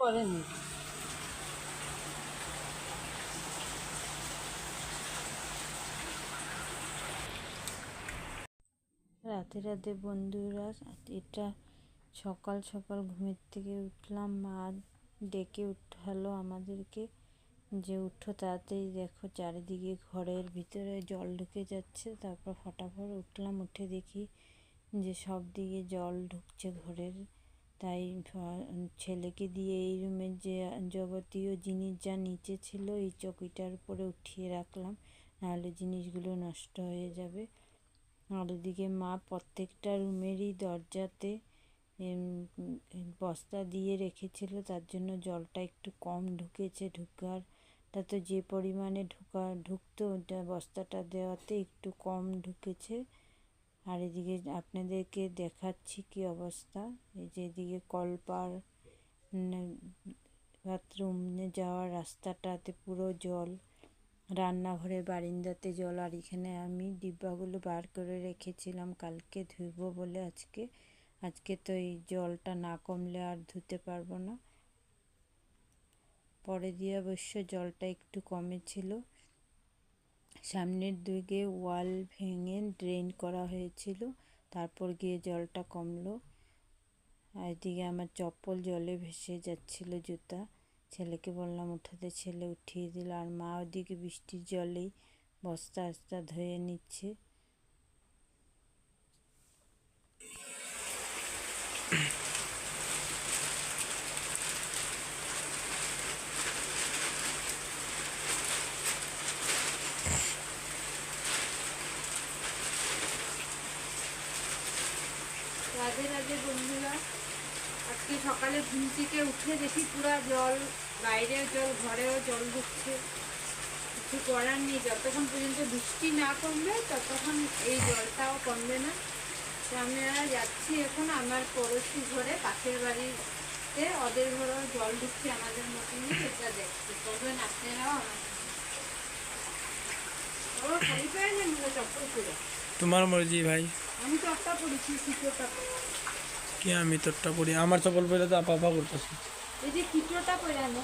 করেনি। রাতে রাতে বন্ধুরা, এটা সকাল সকাল ঘুমের থেকে উঠলাম। মা ডেকে উঠালো আমাদেরকে যে, উঠো তাড়াতাড়ি, দেখো চারিদিকে ঘরের ভিতরে জল ঢুকে যাচ্ছে। তারপর ফটাফট উঠলাম, উঠে দেখি যে সব দিকে জল ঢুকছে ঘরের তাই ছেলেকে দিয়ে এই রুমের যে, যাবতীয় জিনিস যা নিচে ছিল, এই চকিটার উপরে উঠিয়ে রাখলাম। নাহলে জিনিসগুলো নষ্ট হয়ে যাবে। আর ওদিকে মা প্রত্যেকটা রুমেরই দরজাতে বস্তা দিয়ে রেখেছিল। তার জন্য জলটা একটু কম ঢুকেছে ঢুকার। তা তো যে পরিমাণে ঢুকা, ঢুকতো বস্তাটা দেওয়াতে একটু কম ঢুকেছে। আর এদিকে আপনাদেরকে দেখাচ্ছি কি অবস্থা। এই যে এদিকে কলপার বাথরুম, যাওয়ার রাস্তাটাতে পুরো জল, রান্নাঘরের বারিন্দাতে জল। আর এখানে আমি ডিব্বাগুলো বার করে রেখেছিলাম, কালকে ধুবো বলে আজকে। আজকে তো এই জলটা না কমলে আর ধুতে পারব না। পরে দিয়ে অবশ্য জলটা একটু কমেছিল সামনের দিকে ওয়াল ভেঙে ড্রেন করা হয়েছিল, তারপর গিয়ে জলটা কমলো। আর এদিকে আমার চপ্পল জলে ভেসে যাচ্ছিল জুতা। ছেলেকে বললাম, উঠাতে ছেলে উঠিয়ে দিল। আর মা ওদিকে বৃষ্টির জলেই বস্তা আস্তা ধুয়ে নিচ্ছে রাধে রাধে বন্ধুরা আজকে সকালে ঘুম থেকে উঠে দেখি পুরো জল বাইরেও জল ঘরেও জল ঢুকছে। কিছু করার নেই। যতক্ষণ পর্যন্ত বৃষ্টি না কমবে ততক্ষণ এই জলটাও কমবে না। তো আমরা যাচ্ছি এখন আমার পড়োশি ঘরে পাশের বাড়িতে। ওদের ঘরেও জল ঢুকছে আমাদের মতনই সেটা দেখছি করবেন আপনারাও। আমার তোমার মর্জি ভাই। আমি চপ্পা পড়েছি শীতটা কি আমি তোরটা পড়ি? আমার চপল পরে তো আপা আপা করতেছি। এই যে কিটোটা করে আনো।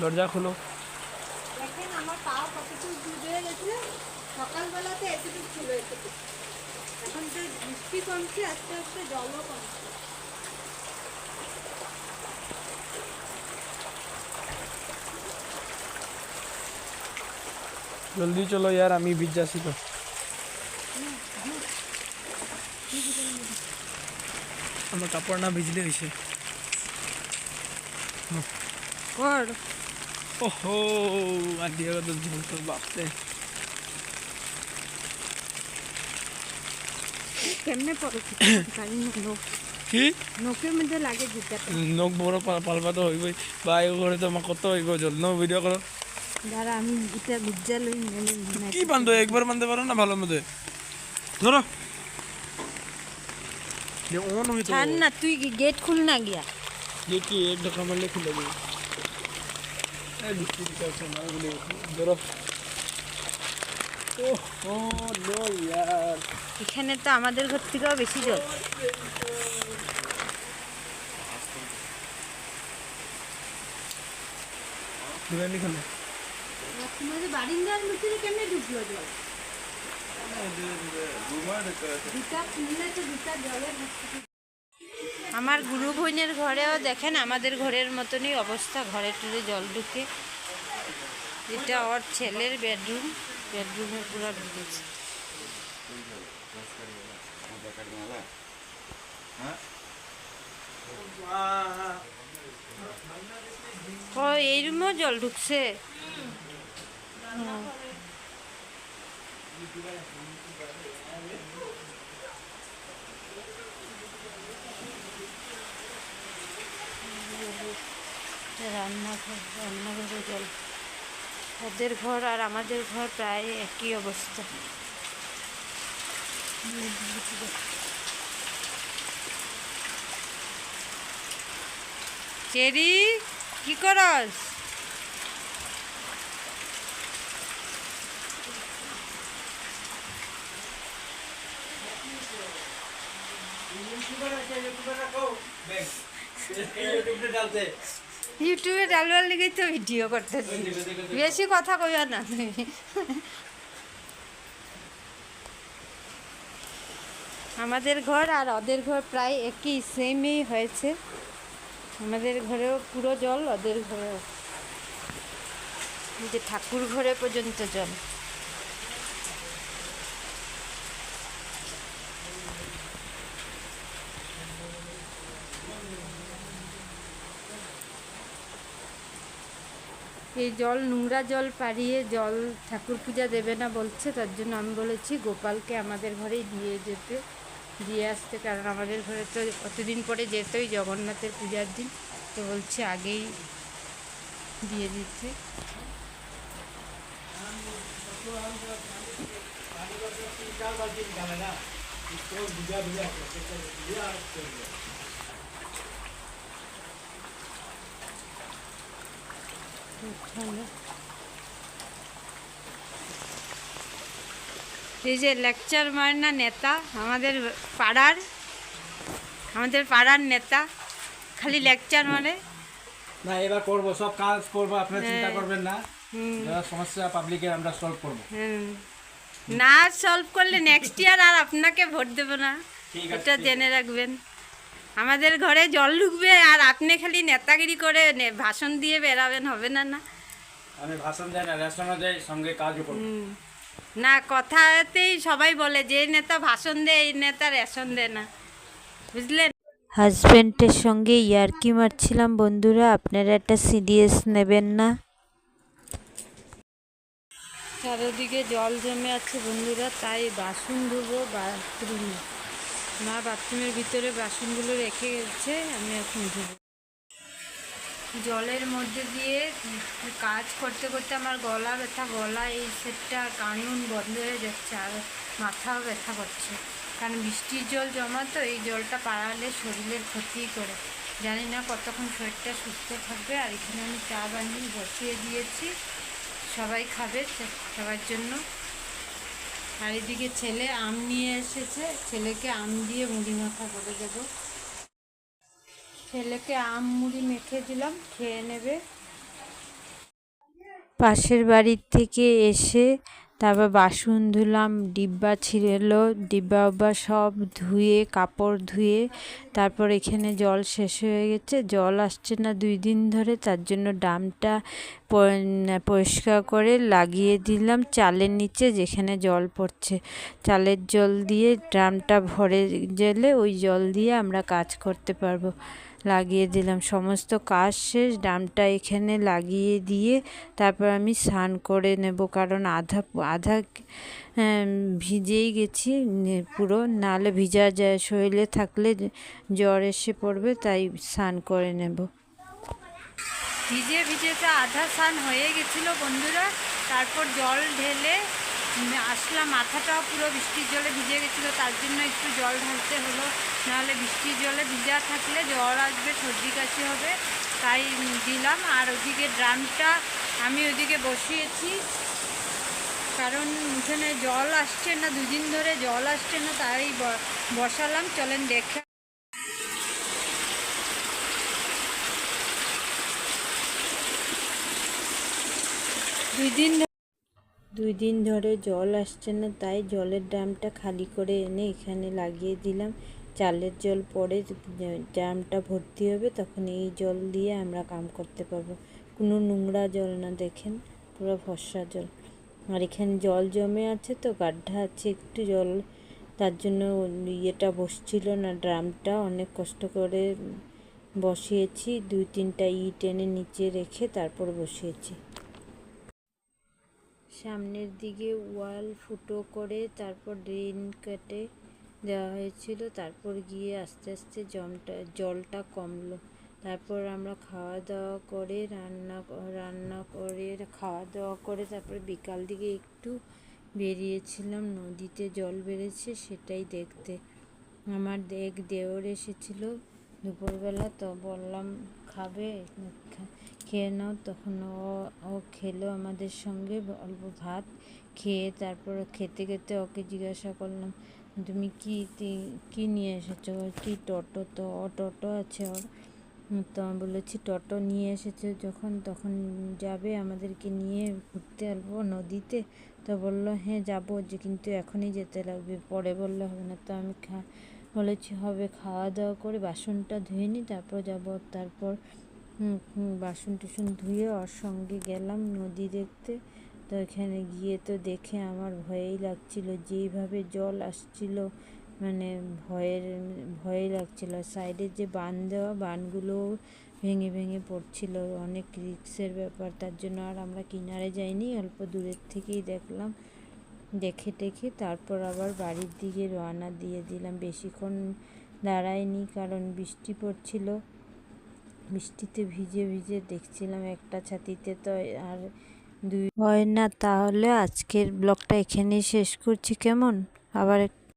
দরজা খুলো। দেখেন আমার পা কতটুকু হয়ে গেছে। সকালবেলাতে এতটুকু ছিল এতটুকু। এখন তো বৃষ্টি কমছে আস্তে আস্তে জলও কমছে। জলদি চলো ইয়ার আমি ভিজ যাচ্ছি তো। আমার কাপড় না ভিজলে হয়েছে। কর। ওহো আর দিয়ে কত তো বাপরে। কেমনে কি? নোকের মধ্যে লাগে জুতাটা নখ বড় পালপা তো হইবই। বা এই করে তো আমার কত হইব? জল নো ভিডিও করো। আমি মানে মানে কি বান্ধো একবার বান্ধতে পারো না ভালো মতো? ধরো। না তুই গেট খুল না গিয়া? এখানে তো আমাদের ঘর থেকেও বেশি জল। বিরিয়ানি তোমাদের ঢুকলো জল? আমার গুরু বোনের ঘরেও দেখেন, আমাদের ঘরের মতনই অবস্থা, ঘরে টুরে জল ঢুকে। এটা ওর ছেলের বেডরুম, বেডরুমে পুরো ঢুকেছে ও, এই রুমেও জল ঢুকছে। রান্নাঘর রান্নাঘরে জল। ওদের ঘর আর আমাদের ঘর প্রায় একই অবস্থা। চেরি কি করস? ইউটিউবে ডালবার লেগেই তো ভিডিও করতে বেশি কথা কইবা না তুমি। আমাদের ঘর আর ওদের ঘর প্রায় একই সেমই হয়েছে। আমাদের ঘরেও পুরো জল, ওদের ঘরেও। যে ঠাকুর ঘরে পর্যন্ত জল। এই জল, নোংরা জল পাড়িয়ে জল ঠাকুর পূজা দেবে না বলছে, তার জন্য আমি বলেছি গোপালকে আমাদের ঘরেই দিয়ে যেতে, দিয়ে আসতে, কারণ আমাদের ঘরে তো অতদিন পরে যেতই জগন্নাথের পূজার দিন, তো বলছে আগেই দিয়ে দিচ্ছে। এই যে লেকচার মারনা নেতা আমাদের পাড়ার আমাদের পাড়ার নেতা খালি লেকচার মানে না এবার করব সব কাজ করব আপনারা চিন্তা হ্যাঁ। করবেন না। যারা সমস্যা পাবলিকের আমরা সলভ করব। না সলভ করলে নেক্সট ইয়ার আর আপনাকে ভোট দেবো না। এটা জেনে রাখবেন। আমাদের ঘরে জল ঢুকবে আর আপনি খালি নেতাগিরি করে নে- ভাষণ দিয়ে বেরাবেন হবে না না? আমি ভাষণ দেয় না রেশনও দেয় সঙ্গে কাজও করব। হুম। না কথাতেই সবাই বলে যে নেতা ভাষণ দেয় এই নেতা রেশন দেয় না। বুঝলেন? হাজব্যান্ডের সঙ্গে ইয়ার্কি মারছিলাম বন্ধুরা আপনারা একটা সিরিয়াস নেবেন না? চারিদিকে জল জমে আছে বন্ধুরা তাই বাসন ধুবো বাথরুমে মা বাথরুমের ভিতরে বাসনগুলো রেখে গেছে, আমি এখন ধুবো। জলের মধ্যে দিয়ে কাজ করতে করতে আমার গলা ব্যথা, গলা এই সেটটা কানুন বন্ধ হয়ে যাচ্ছে আর মাথাও ব্যথা করছে। কারণ বৃষ্টির জল জমা তো, এই জলটা পাড়ালে শরীরের ক্ষতি করে। জানি না কতক্ষণ শরীরটা সুস্থ থাকবে, আর এখানে আমি চা বানিয়ে বসিয়ে দিয়েছি। সবাই খাবে সবার জন্য। আর এদিকে ছেলে আম নিয়ে এসেছে। ছেলেকে আম দিয়ে মুড়ি মাথা করে দেব। ছেলেকে আম মুড়ি মেখে দিলাম, খেয়ে নেবে। পাশের বাড়ির থেকে এসে তারপর বাসন ধুলাম, ডিব্বা ছিল ডিব্বা উব্বা সব ধুয়ে, কাপড় ধুয়ে, তারপর এখানে জল শেষ হয়ে গেছে। জল আসছে না দুই দিন ধরে, তার জন্য ডামটা পরিষ্কার করে লাগিয়ে দিলাম চালের নিচে যেখানে জল পড়ছে। চালের জল দিয়ে ড্রামটা ভরে গেলে ওই জল দিয়ে আমরা কাজ করতে পারব। লাগিয়ে দিলাম। সমস্ত কাজ শেষ, ডামটা এখানে লাগিয়ে দিয়ে তারপর আমি স্নান করে নেব। কারণ আধা আধা ভিজেই গেছি পুরো। নালে ভিজা যায় শরীরে থাকলে জ্বর এসে পড়বে, তাই স্নান করে নেব। ভিজে ভিজে তো আধা স্নান হয়ে গেছিল বন্ধুরা। তারপর জল ঢেলে আসলাম। মাথাটাও পুরো বৃষ্টির জলে ভিজে গেছিল, তার জন্য একটু জল ঢালতে হলো। নাহলে বৃষ্টির জলে ভিজা থাকলে জ্বর আসবে, সর্দি কাশি হবে, তাই দিলাম। আর ওদিকে ড্রামটা আমি ওদিকে বসিয়েছি, কারণ এখানে জল আসছে না, দুদিন ধরে জল আসছে না, তাই বসালাম। চলেন দেখে দুই দিন দুই দিন ধরে জল আসছে না, তাই জলের ড্রামটা খালি করে এনে এখানে লাগিয়ে দিলাম। চালের জল পরে ড্রামটা ভর্তি হবে, তখন এই জল দিয়ে আমরা কাম করতে পারব। কোনো নোংরা জল না, দেখেন, পুরো ফর্সা জল। আর এখানে জল জমে আছে তো গাড্ডা আছে একটু জল। তার জন্য ইয়েটা বসছিল না, ড্রামটা অনেক কষ্ট করে বসিয়েছি। দুই তিনটা ইট এনে নিচে রেখে তারপর বসিয়েছি। সামনের দিকে ওয়াল ফুটো করে তারপর ড্রেন কেটে দেওয়া হয়েছিল। তারপর গিয়ে আস্তে আস্তে জমটা, জলটা কমলো। তারপর আমরা খাওয়া দাওয়া করে রান্না রান্না করে, খাওয়া দাওয়া করে তারপর বিকাল দিকে একটু বেরিয়েছিলাম। নদীতে জল বেড়েছে সেটাই দেখতে। আমার এক দেওর এসেছিল। দুপুরবেলা তো বললাম, খাবে? খেয়ে নাও। তখন ও ও খেলো আমাদের সঙ্গে অল্প ভাত খেয়ে তারপর খেতে খেতে ওকে জিজ্ঞাসা করলাম, তুমি কি কি নিয়ে এসেছ? কি টোটো তো? ও টোটো আছে ওর? তো আমি বলেছি, টোটো নিয়ে এসেছে যখন, তখন যাবে আমাদেরকে নিয়ে ঘুরতে আসব নদীতে। তো বলল হ্যাঁ যাব যে, কিন্তু এখনই যেতে লাগবে। পরে বললে, হবে না। তো আমি খা বলেছি, হবে খাওয়া দাওয়া করে বাসনটা ধুয়ে নিই তারপর যাব। তারপর বাসন টুসন ধুয়ে ওর সঙ্গে গেলাম নদী দেখতে। তো এখানে গিয়ে তো দেখে আমার ভয়েই লাগছিল, যেইভাবে জল আসছিল মানে ভয়ের, ভয়ই লাগছিল। সাইডে যে বান দেওয়া বানগুলো ভেঙে ভেঙে পড়ছিল, অনেক রিক্সের ব্যাপার। তার জন্য আর আমরা কিনারে যাইনি, অল্প দূরের থেকেই দেখলাম। দেখে টেখে তারপর আবার বাড়ির দিকে রওনা দিয়ে দিলাম। বেশিক্ষণ দাঁড়ায়নি কারণ বৃষ্টি পড়ছিল। বৃষ্টিতে ভিজে ভিজে দেখছিলাম একটা ছাতিতে তো আর দুই হয় না, তাহলে আজকের ব্লগটা এখানেই শেষ করছি। কেমন? আবার